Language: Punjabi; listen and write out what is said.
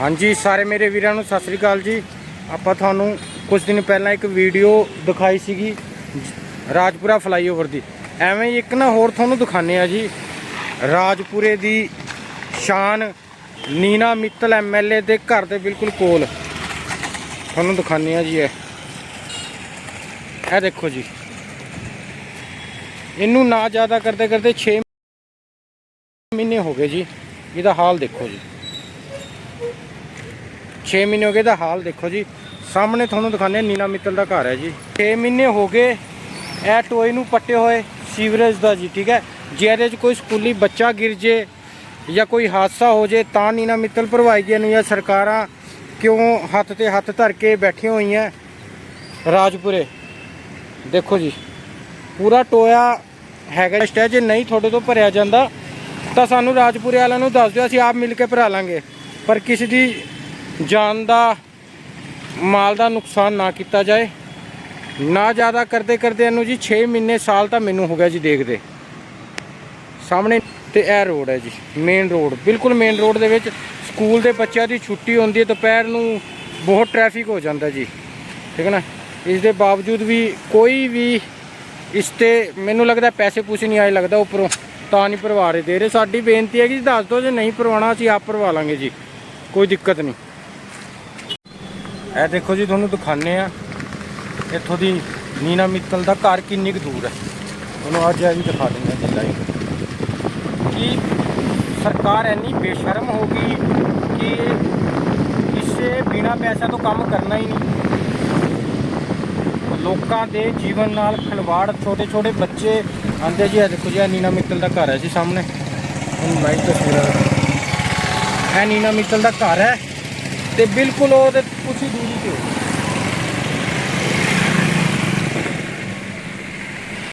ਹਾਂਜੀ, ਸਾਰੇ ਮੇਰੇ ਵੀਰਾਂ ਨੂੰ ਸਤਿ ਸ੍ਰੀ ਅਕਾਲ ਜੀ। ਆਪਾਂ ਤੁਹਾਨੂੰ ਕੁਝ ਦਿਨ ਪਹਿਲਾਂ ਇੱਕ ਵੀਡੀਓ ਦਿਖਾਈ ਸੀਗੀ, ਰਾਜਪੁਰਾ ਫਲਾਈਓਵਰ ਦੀ। ਐਵੇਂ ਹੀ ਇੱਕ ਨਾ ਹੋਰ ਤੁਹਾਨੂੰ ਦਿਖਾਣੇ ਆ ਜੀ। ਰਾਜਪੁਰੇ ਦੀ ਸ਼ਾਨ ਨੀਨਾ ਮਿੱਤਲ ਐਮਐਲਏ ਦੇ ਘਰ ਦੇ ਬਿਲਕੁਲ ਕੋਲ। ਤੁਹਾਨੂੰ ਦਿਖਾਣੇ ਆ ਜੀ ਇਹ। ਇਹ ਦੇਖੋ ਜੀ। ਇਹਨੂੰ ਨਾ ਜ਼ਿਆਦਾ ਕਰਦੇ ਕਰਦੇ 6 ਮਹੀਨੇ ਹੋ ਗਏ ਜੀ। ਇਹਦਾ ਹਾਲ ਦੇਖੋ ਜੀ। 6 ਮਹੀਨੇ ਹੋ ਗਏ ਦਾ ਹਾਲ ਦੇਖੋ ਜੀ। ਸਾਹਮਣੇ ਤੁਹਾਨੂੰ ਦਿਖਾਉਂਦੇ ਹਾਂ, ਨੀਨਾ ਮਿੱਤਲ ਦਾ ਘਰ ਹੈ ਜੀ। 6 ਮਹੀਨੇ ਹੋ ਗਏ ਇਹ ਟੋਏ ਨੂੰ ਪੱਟੇ ਹੋਏ ਸੀਵਰੇਜ ਦਾ ਜੀ, ਠੀਕ ਹੈ। ਜੇ ਇਹਦੇ 'ਚ ਕੋਈ ਸਕੂਲੀ ਬੱਚਾ ਗਿਰ ਜੇ ਜਾਂ ਕੋਈ ਹਾਦਸਾ ਹੋ ਜੇ, ਤਾਂ ਨੀਨਾ ਮਿੱਤਲ ਭਰਵਾਈਆਂ ਨੂੰ ਜਾਂ ਸਰਕਾਰਾਂ ਕਿਉਂ ਹੱਥ ਤੇ ਹੱਥ ਧਰ ਕੇ ਬੈਠੀਆਂ ਹੋਈਆਂ ਰਾਜਪੁਰੇ? ਦੇਖੋ ਜੀ, ਪੂਰਾ ਟੋਇਆ ਹੈਗਾ ਸਟੇਜ ਜੇ ਨਹੀਂ ਤੁਹਾਡੇ ਤੋਂ ਭਰਿਆ ਜਾਂਦਾ, ਤਾਂ ਸਾਨੂੰ ਰਾਜਪੁਰੇ ਵਾਲਿਆਂ ਨੂੰ ਦੱਸ ਦਿਓ, ਅਸੀਂ ਆਪ ਮਿਲ ਕੇ ਭਰਾ ਲਾਂਗੇ। ਪਰ ਕਿਸੇ ਦੀ ਜਾਨ ਦਾ, ਮਾਲ ਦਾ ਨੁਕਸਾਨ ਨਾ ਕੀਤਾ ਜਾਏ। ਨਾ ਜ਼ਿਆਦਾ ਕਰਦੇ ਕਰਦੇ ਇਹਨੂੰ ਜੀ 6 ਮਹੀਨੇ ਸਾਲ ਤਾਂ ਮੈਨੂੰ ਹੋ ਗਿਆ ਜੀ ਦੇਖਦੇ। ਸਾਹਮਣੇ ਤੇ ਇਹ ਰੋਡ ਹੈ ਜੀ ਮੇਨ ਰੋਡ ਬਿਲਕੁਲ ਮੇਨ ਰੋਡ ਦੇ ਵਿੱਚ ਸਕੂਲ ਦੇ ਬੱਚਿਆਂ ਦੀ ਛੁੱਟੀ ਹੁੰਦੀ ਹੈ, ਦੁਪਹਿਰ ਨੂੰ ਬਹੁਤ ਟ੍ਰੈਫਿਕ ਹੋ ਜਾਂਦਾ ਜੀ। ਠੀਕ ਹੈ ਨਾ? ਇਸ ਦੇ ਬਾਵਜੂਦ ਵੀ ਕੋਈ ਵੀ ਇਸ ਤੇ ਮੈਨੂੰ ਲੱਗਦਾ ਪੈਸੇ ਪੂਸੇ ਨਹੀਂ ਆਏ ਲੱਗਦਾ ਉੱਪਰੋਂ, ਤਾਂ ਨਹੀਂ ਭਰਵਾ ਰਹੇ ਦੇ ਰਹੇ। ਸਾਡੀ ਬੇਨਤੀ ਹੈ ਕਿ ਜੀ ਦੱਸ ਦਿਓ ਜੇ ਨਹੀਂ ਭਰਵਾਉਣਾ, ਅਸੀਂ ਆਪ ਭਰਵਾ ਲਾਂਗੇ ਜੀ। ਕੋਈ ਦਿੱਕਤ ਨਹੀਂ। ਇਹ ਦੇਖੋ ਜੀ, ਤੁਹਾਨੂੰ ਦਿਖਾਣੇ ਆ ਇੱਥੋਂ ਦੀ ਨੀਨਾ ਮਿੱਤਲ ਦਾ ਘਰ ਕਿੰਨੀ ਕੁ ਦੂਰ ਹੈ। ਤੁਹਾਨੂੰ ਅੱਜ ਇਹ ਵੀ ਦਿਖਾ ਦਿੰਦੇ ਜੀ ਲਾਈਵ ਕਿ ਸਰਕਾਰ ਇੰਨੀ ਬੇਸ਼ਰਮ ਹੋ ਗਈ ਕਿ ਕਿਸੇ ਬਿਨਾ ਪੈਸਾ ਤੋਂ ਕੰਮ ਕਰਨਾ ਹੀ ਨਹੀਂ? ਲੋਕਾਂ ਦੇ ਜੀਵਨ ਨਾਲ ਖਿਲਵਾੜ ਛੋਟੇ ਛੋਟੇ ਬੱਚੇ ਆਂਦੇ ਜੀ, ਇਹ ਦੇਖੋ ਜੀ, ਇਹ ਨੀਨਾ ਮਿੱਤਲ ਦਾ ਘਰ ਹੈ ਜੀ ਸਾਹਮਣੇ। ਹੁਣ ਲਾਈਵ ਤਸਵੀਰਾਂ ਇਹ ਨੀਨਾ ਮਿੱਤਲ ਦਾ ਘਰ ਹੈ। ਤੇ ਬਿਲਕੁਲ ਉਹ ਕੁਛ ਹੀ ਦੂਰੀ ਤੇ